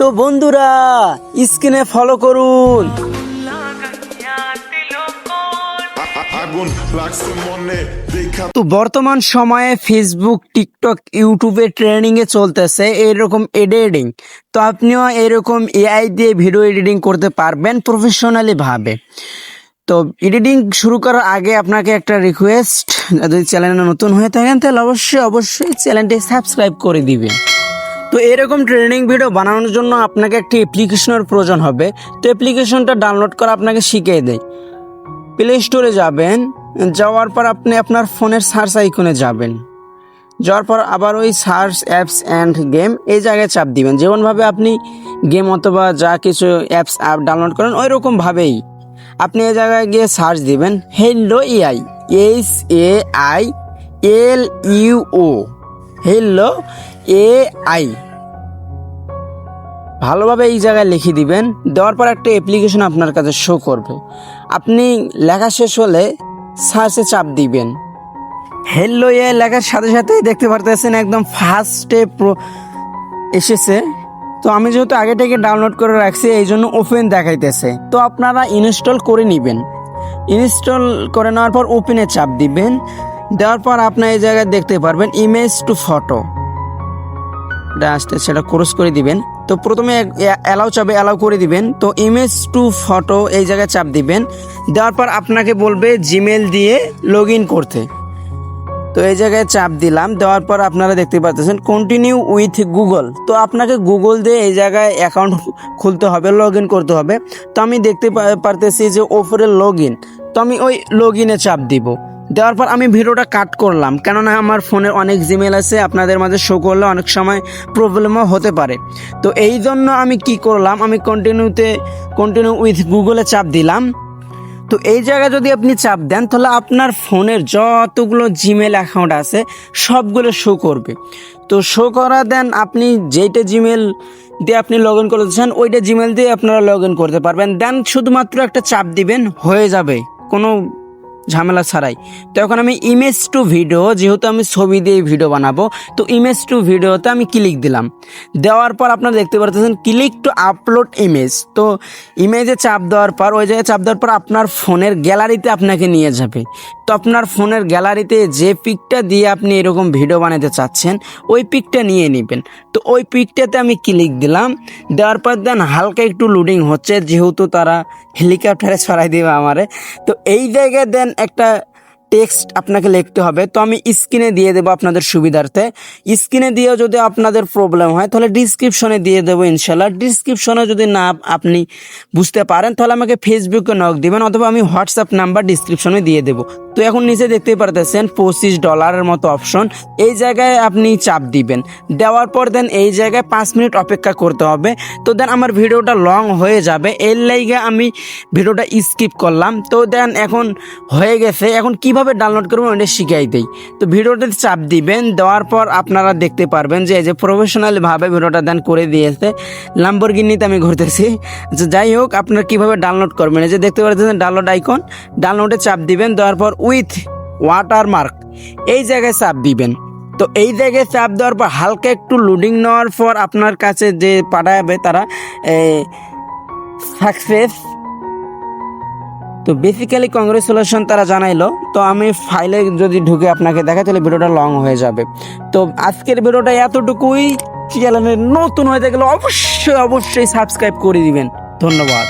তো বন্ধুরা স্ক্রিনে ফলো করুন। তো বর্তমান সময়ে ফেসবুক টিকটক ইউটিউবে ট্রেনিং এ চলতেছে এরকম এডিটিং তো আপনিও এরকম এআই দিয়ে ভিডিও এডিটিং করতে পারবেন প্রফেশনালি ভাবে। তো এডিটিং শুরু করার আগে আপনাকে একটা রিকোয়েস্ট যদি চ্যানেলে নতুন হয়ে থাকেন তাহলে অবশ্যই অবশ্যই চ্যানেলটি সাবস্ক্রাইব করে দিবেন। তো এরকম ট্রেনিং ভিডিও বানানোর জন্য আপনাকে একটি অ্যাপ্লিকেশনের প্রয়োজন হবে। তো অ্যাপ্লিকেশনটা ডাউনলোড করা আপনাকে শিখিয়ে দেয় প্লে স্টোরে যাবেন, যাওয়ার পর আপনি আপনার ফোনের সার্চ আইকনে যাবেন। যাওয়ার পর আবার ওই সার্চ অ্যাপস অ্যান্ড গেম এই জায়গায় চাপ দিবেন। যেমনভাবে আপনি গেম অথবা যা কিছু অ্যাপস অ্যাপ ডাউনলোড করেন ওই রকমভাবেই আপনি এই জায়গায় গিয়ে সার্চ দিবেন। Hello AI H A I L U O hello A I ভালোভাবে এই জায়গায় লিখে দিবেন, দেওয়ার পর একটা অ্যাপ্লিকেশন আপনার কাছে শো করবে। আপনি লেখা শেষ হলে সার্চে চাপ দিবেন। হেলো এ লেখার সাথে সাথে দেখতে পারতেছেন একদম ফার্স্টে প্রো এসেছে। তো আমি যেহেতু আগে থেকে ডাউনলোড করে রাখছি, এই জন্য ওপেন দেখাইতেছে। তো আপনারা ইনস্টল করে নেবেন। ইনস্টল করে নেওয়ার পর ওপেনে চাপ দিবেন। দেওয়ার পর আপনার এই জায়গায় দেখতে পারবেন ইমেজ টু ফটো আসতে সেটা ক্রস করে দিবেন। তো প্রথমে অ্যালাউ চাপে অ্যালাউ করে দিবেন। তো ইমেজ টু ফটো এই জায়গায় চাপ দিবেন। দেওয়ার পর আপনাকে বলবে জিমেল দিয়ে লগ ইন করতে। তো এই জায়গায় চাপ দিলাম। দেওয়ার পর আপনারা দেখতে পাচ্ছেন কন্টিনিউ উইথ গুগল তো আপনাকে গুগল দিয়ে এই জায়গায় অ্যাকাউন্ট খুলতে হবে লগ ইন করতে হবে। তো আমি দেখতে পারতেছি যে ওপরে লগ ইন তো আমি ওই লগ ইনে চাপ দিব। দেওয়ার পর আমি ভিডিওটা কাট করলাম। কেননা আমার ফোনে অনেক জিমেল আছে, আপনাদের মাঝে শো করলে অনেক সময় প্রবলেমও হতে পারে। তো এই জন্য আমি কি করলাম, আমি কন্টিনিউতে কন্টিনিউ উইথ গুগলে চাপ দিলাম। তো এই জায়গায় যদি আপনি চাপ দেন, তাহলে আপনার ফোনের যতগুলো জিমেল অ্যাকাউন্ট আছে, সবগুলো শো করবে। তো শো করা দেন, আপনি যেইটা জিমেল দিয়ে আপনি লগ ইন করতে চান, ওইটা জিমেল দিয়ে আপনারা লগ ইন করতে পারবেন। দেন শুধুমাত্র একটা চাপ দিবেন, হয়ে যাবে। কোনো ঝামেলা ছাড়াই। তো এখন আমি ইমেজ টু ভিডিও যেহেতু আমি ছবি দিয়ে ভিডিও বানাবো, তো ইমেজ টু ভিডিওতে আমি ক্লিক দিলাম। দেওয়ার পর আপনারা দেখতে পাচ্ছেন ক্লিক টু আপলোড ইমেজ তো ইমেজে চাপ দেওয়ার পর, ওই জায়গায় চাপ দেওয়ার পর আপনার ফোনের গ্যালারিতে আপনাকে নিয়ে যাবে। তো আপনার ফোনের গ্যালারিতে যে পিকটা দিয়ে আপনি এরকম ভিডিও বানাতে চাচ্ছেন, ওই পিকটা নিয়ে নেবেন। তো ওই পিকটাতে আমি ক্লিক দিলাম। দেওয়ার পর দেন হালকা একটু লোডিং হচ্ছে, যেহেতু তারা হেলিকপ্টারে ছড়াই দেবে আমারে। তো এই জায়গায় দেন একটা টেক্সট আপনাকে লিখতে হবে। তো আমি স্ক্রিনে দিয়ে দেবো আপনাদের সুবিধার্থে। স্ক্রিনে দিয়েও যদি আপনাদের প্রবলেম হয়, তাহলে ডিসক্রিপশনে দিয়ে দেবো ইনশাল্লাহ ডিসক্রিপশনে যদি না আপনি বুঝতে পারেন, তাহলে আমাকে ফেসবুকে নক দেবেন, অথবা আমি হোয়াটসঅ্যাপ নাম্বার ডিসক্রিপশনে দিয়ে দেবো। তো এখন নিচে দেখতেই পারতেছেন পঁচিশ ডলারের মতো অপশন। এই জায়গায় আপনি চাপ দিবেন। দেওয়ার পর দেন এই জায়গায় পাঁচ মিনিট অপেক্ষা করতে হবে। তো দেন আমার ভিডিওটা লং হয়ে যাবে। এর লাইগে আমি ভিডিওটা স্কিপ করলাম। তো দেন এখন হয়ে গেছে। এখন কীভাবে ডাউনলোড করবেন ওটা শিখাই দেই। তো ভিডিওটাতে চাপ দিবেন। দেওয়ার পর আপনারা দেখতে পারবেন যে এই যে প্রফেশনালভাবে ভিডিওটা দেন করে দিয়েছে। লাম্বরগিনিতে আমি ঘুরতেছি। যাই হোক, আপনারা কীভাবে ডাউনলোড করবেন? এই যে দেখতে পাচ্ছেন ডাউনলোড আইকন ডাউনলোডে চাপ দিবেন। দেওয়ার পর উইথ ওয়াটারমার্ক এই জায়গায় চাপ দিবেন। তো এই জায়গায় চাপ দেওয়ার পর হালকা একটু লোডিং নেওয়ার পর আপনার কাছে যে পাঠাবে তারা সাকসেস তো বেসিক্যালি কংগ্রেচুলেশন তারা জানাইলো। তো আমি ফাইলে যদি ঢুকে আপনাকে দেখা তাহলে ভিডিওটা লং হয়ে যাবে। তো আজকের ভিডিওটা এতটুকুই। চ্যানেলে নতুন হয়ে গেলে অবশ্যই অবশ্যই সাবস্ক্রাইব করে দিবেন। ধন্যবাদ।